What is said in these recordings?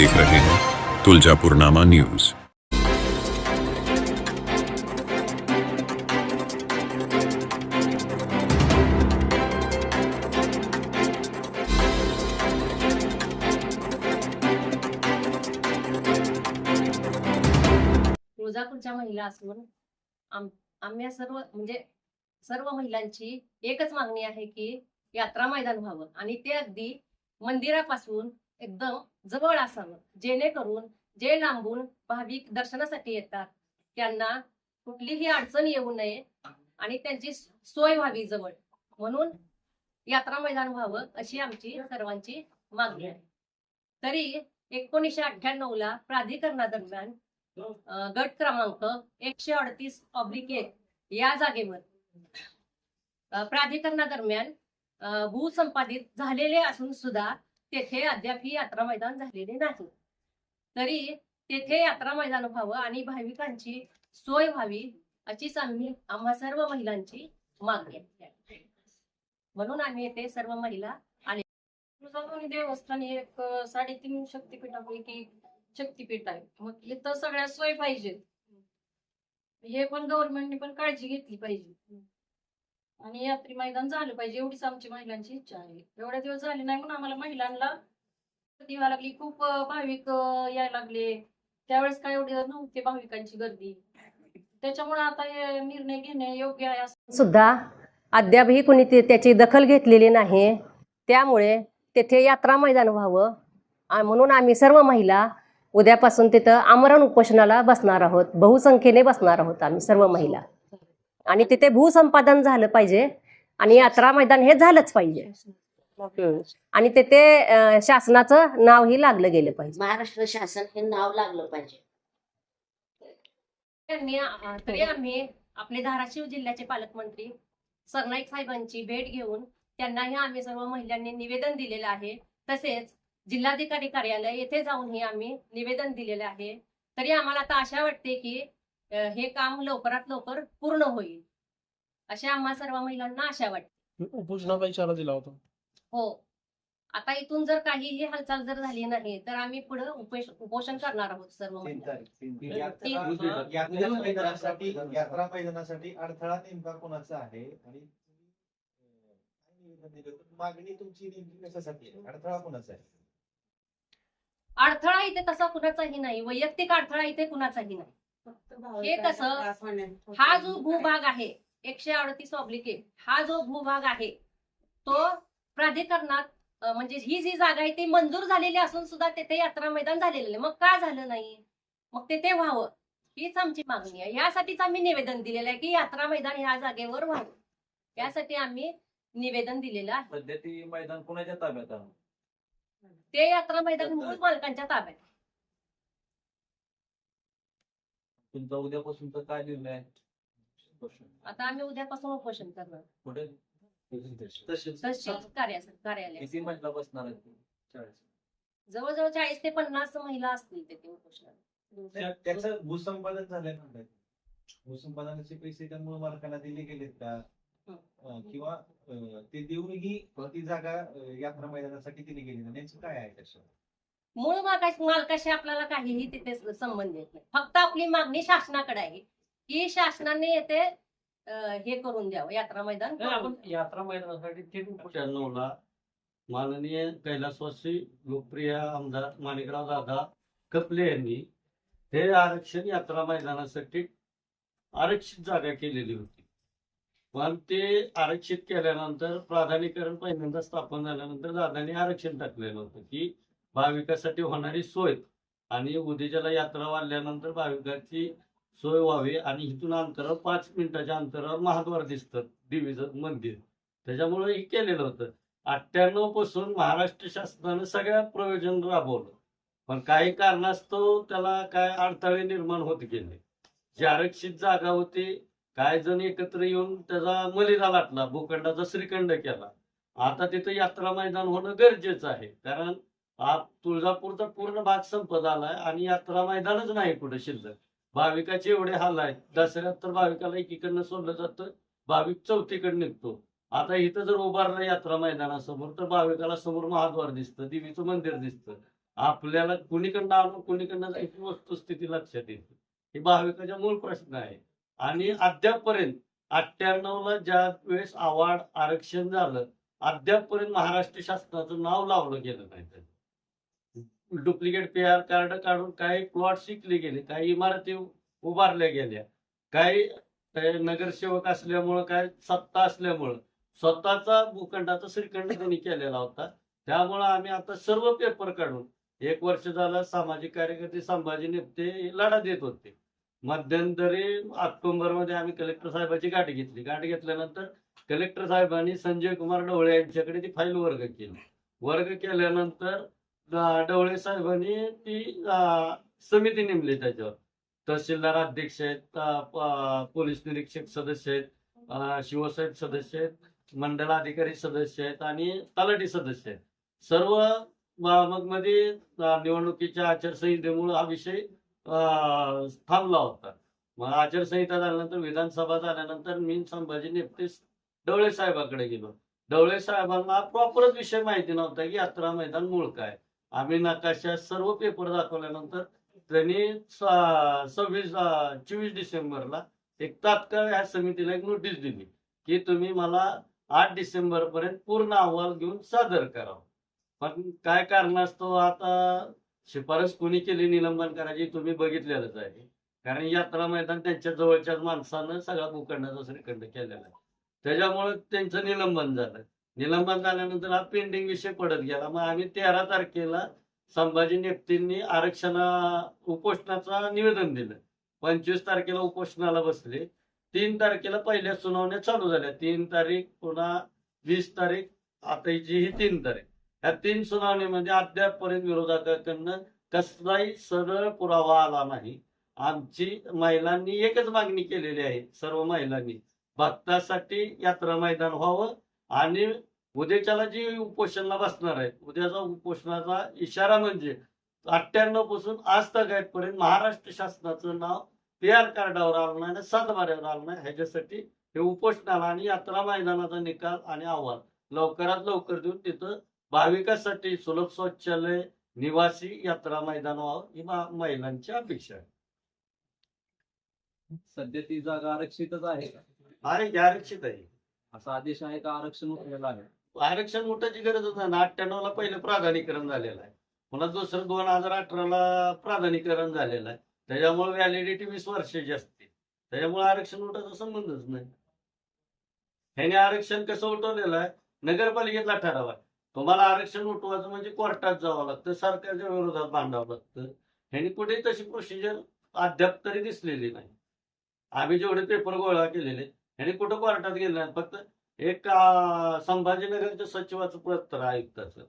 देख रहे हैं तुलजापुरनामा न्यूज। तुळजापूरच्या महिला असून आम्ही सर्व म्हणजे सर्व महिलांची एकच मागणी आहे की यात्रा मैदान व्हावं. आणि ते अगदी मंदिरापासून एकदम जवळ असावं. जेणेकरून जे लांबून भाविक दर्शनासाठी येतात त्यांना कुठलीही अडचण येऊ नये आणि त्यांची सोय व्हावी जवळ. म्हणून यात्रा मैदान व्हावं अशी आमची सर्वांची मागणी आहे. तरी एकोणीसशे अठ्ठ्याण्णव ला प्राधिकरणादरम्यान गट क्रमांक एकशे अडतीस ऑब्लिक एक या जागेवर प्राधिकरणादरम्यान भूसंपादित झालेले असून सुद्धा तेथे अद्याप ही यात्रा मैदान झालेले नाही. तरी तेथे यात्रा मैदान व्हावं आणि भाविकांची सोय व्हावी अशीच आम्ही आम्हा सर्व महिलांची मागणी आहे. म्हणून आम्ही येथे सर्व महिला आले देवस्थान हे एक साडेतीन शक्तिपीठापैकी शक्तिपीठ आहे. मग इथं सगळ्या सोय पाहिजेत हे पण गव्हर्नमेंटने पण काळजी घेतली पाहिजे. आणि यात्री मैदान झालं पाहिजे एवढीच आमची महिलांची इच्छा आहे. एवढ्या दिवस झाले नाही म्हणून आम्हाला महिलांना गर्दी व्हायला लागली. खूप भाविक यायला लागले. त्यावेळेस काय एवढी नव्हती भाविकांची गर्दी. त्याच्यामुळे आता हे निर्णय घेणे योग्य आहे सुद्धा अद्यापही कुणी ते- त्याची दखल घेतलेली नाही. त्यामुळे तेथे यात्रा मैदान व्हावं. म्हणून आम्ही सर्व महिला उद्यापासून तिथं आमरण उपोषणाला बसणार आहोत. बहुसंख्येने बसणार आहोत आम्ही सर्व महिला. आणि तिथे भूसंपादन झालं पाहिजे आणि यात्रा मैदान हे झालंच पाहिजे. आणि तिथे अं, शासनाचं नावही लागलं गेलं पाहिजे. महाराष्ट्र शासन हे नाव लागलं पाहिजे. त्यांनी तरी आम्ही आपले धाराशिव जिल्ह्याचे पालकमंत्री सरनाईक साहेबांची भेट घेऊन त्यांनाही आम्ही सर्व महिलांनी निवेदन दिलेलं आहे. तसेच जिल्हाधिकारी कार्यालय येथे जाऊनही आम्ही निवेदन दिलेलं आहे. तरी आम्हाला आता आशा वाटते की हे काम लवकरात लवकर पूर्ण होईल. अशी आम्हा सर्व महिलांना आशा वाटते. उपोषणाचा इशारा दिला होता. हो. आता इथून जर काहीही हालचाल जर झाली नाही तर आम्ही पुढे उपोषण करणार आहोत सर्व यात्रा मैदानासाठी अडथळा नेमका कोणाचा आहे? आणि? मागणी तुमची नेमकी कशासाठी आहे? अडथळा कोणाचा आहे? अडथळा इथे तसा कुणाचाही नाही. वैयक्तिक अडथळा इथे कुणाचाही नाही. हे कसं? हा जो भूभाग आहे एकशे अडतीस ऑब्लिक एक हा जो भूभाग आहे तो प्राधिकरणात म्हणजे ही जी जागा आहे ती मंजूर झालेली असून सुद्धा तेथे यात्रा मैदान झालेलं नाही. मग का झालं नाही? मग तेथे व्हावं? हीच आमची मागणी आहे. यासाठीच आम्ही निवेदन दिलेलं आहे की यात्रा मैदान ह्या जागेवर व्हावं. यासाठी आम्ही निवेदन दिलेलं आहे. सध्या ती मैदान कोणाच्या ताब्यात आहे? ते यात्रा मैदान मूळ मालकांच्या ताब्यात आहे. तुमचा उद्यापासूनचा काय निर्णय आहे? आता आम्ही उद्यापासून उपोषण करणार. पुढे तसेच. तहसील कार्या कार्यालय किती महिला बसणार आहेत? जवळजवळ चाळीस ते पन्नास महिला असतील तिथे उपोषणाला. त्या- त्याचं भूसंपादन झालंय म्हणतात. भूसंपादनाचे पैसे त्या मूळ मालकाला दिले गेलेत का? अं, किंवा अं, ते देऊनही ती जागा अं, यात्रा मैदानासाठी दिली गेली नाही. नेमकं काय आहे त्याचं मूळ मालकाशी मालकाशी आपल्याला काहीही तिथे संबंध येत नाही. फक्त आपली मागणी शासनाकडे आहे. की शासनाने येथे हे करून द्यावं यात्रा मैदान आपण यात्रा मैदानासाठी थेट ला माननीय कैलासवासी लोकप्रिय आमदार माणिकराव दादा कपले यांनी हे आरक्षण यात्रा मैदानासाठी आरक्षित जागा केलेली होती. पण ते आरक्षित केल्यानंतर प्राधान्यकरण पहिल्यांदा स्थापन झाल्यानंतर दादांनी आरक्षण टाकलेलं होतं की भाविकासाठी होणारी सोय आणि उद्याच्याला यात्रा वाढल्यानंतर भाविकाची सोय व्हावी आणि इथून अंतरावर पाच मिनिटाच्या अंतरावर महाद्वार दिसतं देवीचं मंदिर. त्याच्यामुळे हे केलेलं होतं. अठ्ठ्याण्णवपासून महाराष्ट्र शासनानं सगळ्या प्रयोजन राबवलं. पण काही कारणास्तव त्याला काय अडथळे निर्माण होत गेले. जी आरक्षित जागा होती काय जण एकत्र येऊन त्याचा मलिदा लाटला भूखंडाचा श्रीखंड केला. आता तिथं यात्रा मैदान होणं गरजेचं आहे. कारण तुळजापूरचा पूर्ण भाग संपत आलाय आणि यात्रा मैदानच नाही कुठे शिल्लक. भाविकाचे एवढे हाल आहेत. दसऱ्यात तर भाविकाला एकीकडनं सोडलं जातं. भाविक चौथीकडे निघतो. आता इथं जर उभारलं यात्रा मैदानासमोर तर भाविकाला समोर महाद्वार दिसतं देवीचं मंदिर दिसतं. आपल्याला कुणीकडनं आलो कुणीकडनं जायची वस्तुस्थिती लक्षात येते. हे भाविकाचा मूळ प्रश्न आहे. आणि अद्यापपर्यंत अठ्ठ्याण्णव ला ज्या वेळेस आवाड आरक्षण झालं अद्यापपर्यंत महाराष्ट्र शासनाचं नाव लावलं गेलं नाही. डुप्लिकेट पी आर कार्ड काढून काही प्लॉट शिकले गेले काही इमारती उभारल्या गेल्या काही नगरसेवक असल्यामुळं काय सत्ता असल्यामुळं स्वतःचा भूखंडाचा श्रीखंड त्यांनी केलेला होता. त्यामुळं आम्ही आता सर्व पेपर काढून एक वर्ष झालं सामाजिक कार्यकर्ते संभाजी नेपते लढा देत होते. मध्यंतरी ऑक्टोबरमध्ये आम्ही कलेक्टर साहेबाची गाठ घेतली. गाठ घेतल्यानंतर कलेक्टर साहेबांनी संजय कुमार ढवळे यांच्याकडे ती फाईल वर्ग केली. वर्ग केल्यानंतर डवळे साहेबांनी ती समिती नेमली त्याच्यावर. तहसीलदार अध्यक्ष आहेत पोलीस निरीक्षक सदस्य आहेत शिवसाहेब सदस्य आहेत मंडल अधिकारी सदस्य आहेत आणि तलाठी सदस्य आहेत. सर्व मग मध्ये निवडणुकीच्या आचारसंहितेमुळे हा विषय थांबला होता. मग आचारसंहिता झाल्यानंतर विधानसभा झाल्यानंतर मी संभाजी नेपटे डवळे साहेबाकडे गेलो. डवळे साहेबांना प्रॉपरच विषय माहिती नव्हता की यात्रा मैदान मूळ काय. आम्ही नकाशा सर्व पेपर दाखवल्यानंतर त्यांनी सव्वीस चोवीस डिसेंबरला एक तात्काळ ह्या समितीला एक नोटीस दिली की तुम्ही मला आठ डिसेंबर पर्यंत पूर्ण अहवाल घेऊन सादर करावा पण काय कारणास्तव आता? शिफारस कोणी केली निलंबन करायची तुम्ही बघितलेलंच आहे. कारण यात्रा मैदान त्यांच्या जवळच्याच माणसानं सगळा भूखंडाचा श्रीखंड केलेला आहे. त्याच्यामुळे त्यांचं निलंबन झालं. निलंबन झाल्यानंतर हा पेंडिंग विषय पडत गेला. मग आम्ही तेरा तारखेला संभाजी नेप्तींनी आरक्षणा उपोषणाचं निवेदन दिलं. पंचवीस तारखेला उपोषणाला बसले. तीन तारखेला पहिल्या सुनावण्या चालू झाल्या. तीन तारीख पुन्हा वीस तारीख आता ही तीन तारीख. या तीन सुनावणीमध्ये अद्यापपर्यंत विरोधकांकडनं कसलाही सरळ पुरावा आला नाही. आमची महिलांनी एकच मागणी केलेली आहे. सर्व महिलांनी भक्तासाठी यात्रा मैदान व्हावं आणि उद्याच्याला जी उपोषणाला बसणार आहेत उद्याचा उपोषणाचा इशारा म्हणजे अठ्ठ्याण्णवपासून आज पर्यंत महाराष्ट्र शासनाचं नाव पी आर कार्डावर आलं नाही सातबाऱ्यावर आलं नाही. ह्याच्यासाठी हे उपोषणाला आणि यात्रा मैदानाचा निकाल आणि अहवाल लवकरात लवकर देऊन तिथं भाविकांसाठी सुलभ शौचालय निवासी यात्रा मैदान व्हावं ही महिलांची अपेक्षा आहे. सध्या ती जागा आरक्षितच आहे आरक्षित आहे. असा आदेश आहे का आरक्षण उठलेलं आहे आरक्षण उठायची गरज नाही ना अठ्ठ्याण्णव ला पहिलं प्राधान्यकरण झालेलं आहे. पुन्हा दुसरं दोन हजार अठराला प्राधान्यकरण झालेलं आहे. त्याच्यामुळे व्हॅलिडिटी वीस वर्षाची असते. त्याच्यामुळे आरक्षण उठाचा संबंधच नाही. ह्याने आरक्षण कसं उठवलेलं आहे? नगरपालिकेतला ठराव आहे. तुम्हाला आरक्षण उठवायचं म्हणजे कोर्टात जावं लागतं सरकारच्या विरोधात भांडावं लागतं. ह्याने कुठे तशी प्रोसिजर अद्याप तरी दिसलेली नाही. आम्ही जेवढे पेपर गोळा केलेले ह्याने कुठं कोर्टात गेले नाही. फक्त एक संभाजीनगरच्या सचिवाचं पत्र आयुक्ताचं.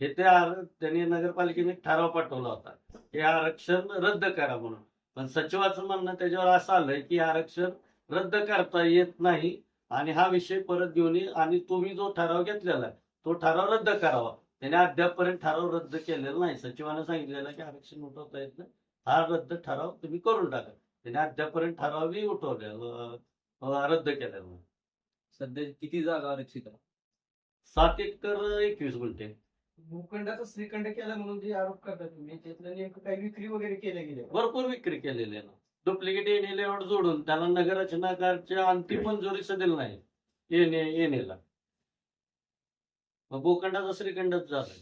हे ते आर- त्यांनी नगरपालिकेने ठराव पाठवला होता. हे आरक्षण रद्द करा म्हणून. पण सचिवाचं म्हणणं त्याच्यावर असं आलंय की आरक्षण रद्द करता येत नाही आणि हा विषय परत घेऊन आणि तुम्ही जो ठराव घेतलेला तो ठराव रद्द करावा. त्याने अद्यापपर्यंत ठराव रद्द केलेला नाही. सचिवानं सांगितलेलं की आरक्षण उठवता येत नाही. हा रद्द ठराव तुम्ही करून टाका. त्याने अद्यापपर्यंत ठरावही उठवलेला रद्द केलेला नाही. सध्या किती जागा आरक्षित आहे सात एकर एकवीस गुंठे भूखंडाचा श्रीखंड केला म्हणून जे आरोप करता तुम्ही त्यातलं नेमकं काही विक्री वगैरे केल्या गेल्या? भरपूर विक्री केलेली आहे ना. डुप्लिकेट एने लेआउट जोडून त्याला नगररचनाकारच्या अंतिम मंजुरी दिली नाही. एने एनेला मग भूखंडाचा श्रीखंडच झालाय.